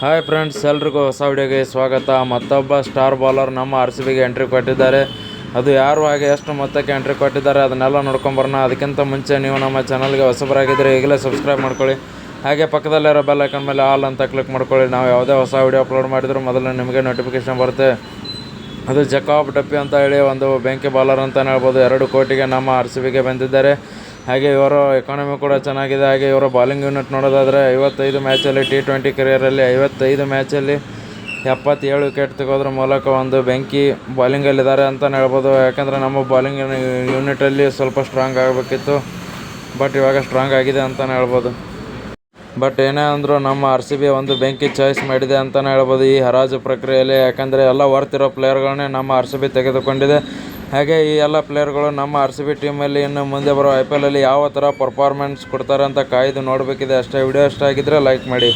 Hi friends ಎಲ್ರಿಗೂ ಹೊಸ ವಿಡಿಯೋಗೆ ಸ್ವಾಗತ. ಮತ್ತೊಬ್ಬ ಸ್ಟಾರ್ ಬಾಲರ್ ನಮ್ಮ ಆರ್ ಸಿ ಬಿಗೆ ಎಂಟ್ರಿ ಕೊಟ್ಟಿದ್ದಾರೆ. ಅದು ಯಾರು ಹಾಗೆ ಎಷ್ಟು ಮೊತ್ತಕ್ಕೆ ಎಂಟ್ರಿ ಕೊಟ್ಟಿದ್ದಾರೆ ಅದನ್ನೆಲ್ಲ ನೋಡ್ಕೊಂಬರೋಣ ಅದಕ್ಕಿಂತ ಮುಂಚೆ ನೀವು ನಮ್ಮ ಚಾನಲ್ಗೆ ಹೊಸಬರಾಗಿದ್ದರೆ ಈಗಲೇ ಸಬ್ಸ್ಕ್ರೈಬ್ ಮಾಡ್ಕೊಳ್ಳಿ. ಹಾಗೆ ಪಕ್ಕದಲ್ಲಿರೋ ಬೆಲ್ ಐಕನ್ ಮೇಲೆ ಆಲ್ ಅಂತ ಕ್ಲಿಕ್ ಮಾಡ್ಕೊಳ್ಳಿ. ನಾವು ಯಾವುದೇ ಹೊಸ ವಿಡಿಯೋ ಅಪ್ಲೋಡ್ ಮಾಡಿದರೂ ಮೊದಲು ನಿಮಗೆ ನೋಟಿಫಿಕೇಶನ್ ಬರುತ್ತೆ. ಅದು ಜಕಾಬ್ ಡಪ್ಪಿ ಅಂತ ಹೇಳಿ ಒಂದು ಬೆಂಕಿ ಬಾಲರ್ ಅಂತಲೇ ಹೇಳ್ಬೋದು. ಎರಡು ಕೋಟಿಗೆ ನಮ್ಮ ಆರ್ ಸಿ ಬಿಗೆ ಬಂದಿದ್ದಾರೆ. ಹಾಗೆ ಇವರ ಎಕಾನಮಿ ಕೂಡ ಚೆನ್ನಾಗಿದೆ. ಹಾಗೆ ಇವರ ಬಾಲಿಂಗ್ ಯೂನಿಟ್ ನೋಡೋದಾದರೆ ಐವತ್ತೈದು ಮ್ಯಾಚಲ್ಲಿ ಟಿ ಟ್ವೆಂಟಿ ಕೆರಿಯರಲ್ಲಿ ಐವತ್ತೈದು ಮ್ಯಾಚಲ್ಲಿ ಎಪ್ಪತ್ತೇಳು ವಿಕೆಟ್ ತೆಗೋದ್ರ ಮೂಲಕ ಒಂದು ಬೆಂಕಿ ಬಾಲಿಂಗಲ್ಲಿದ್ದಾರೆ ಅಂತಲೇ ಹೇಳ್ಬೋದು. ಯಾಕಂದರೆ ನಮ್ಮ ಬಾಲಿಂಗ್ ಯೂನಿಟಲ್ಲಿ ಸ್ವಲ್ಪ ಸ್ಟ್ರಾಂಗ್ ಆಗಬೇಕಿತ್ತು. ಬಟ್ ಇವಾಗ ಸ್ಟ್ರಾಂಗ್ ಆಗಿದೆ ಅಂತಲೇ ಹೇಳ್ಬೋದು. ಬಟ್ ಏನೇ ಅಂದರೂ ನಮ್ಮ ಆರ್ ಸಿ ಬಿ ಒಂದು ಬೆಂಕಿ ಚಾಯ್ಸ್ ಮಾಡಿದೆ ಅಂತಲೇ ಹೇಳ್ಬೋದು ಈ ಹರಾಜು ಪ್ರಕ್ರಿಯೆಯಲ್ಲಿ. ಯಾಕಂದರೆ ಎಲ್ಲ ವರ್ತಿರೋ ಪ್ಲೇಯರ್ಗಳನ್ನೇ ನಮ್ಮ ಆರ್ ಸಿ ಬಿ ತೆಗೆದುಕೊಂಡಿದೆ. ಹಾಗೆ ಈ ಎಲ್ಲ ಪ್ಲೇಯರ್ಗಳು ನಮ್ಮ ಆರ್ ಸಿ ಬಿ ಟೀಮಲ್ಲಿ ಇನ್ನು ಮುಂದೆ ಬರೋ ಐ ಪಿ ಎಲಲ್ಲಿ ಯಾವ ಥರ ಪರ್ಫಾರ್ಮೆನ್ಸ್ ಕೊಡ್ತಾರೆ ಅಂತ ಕಾಯ್ದು ನೋಡಬೇಕಿದೆ. ಅಷ್ಟೇ ವಿಡಿಯೋ ಇಷ್ಟ ಆಗಿದ್ದರೆ ಲೈಕ್ ಮಾಡಿ.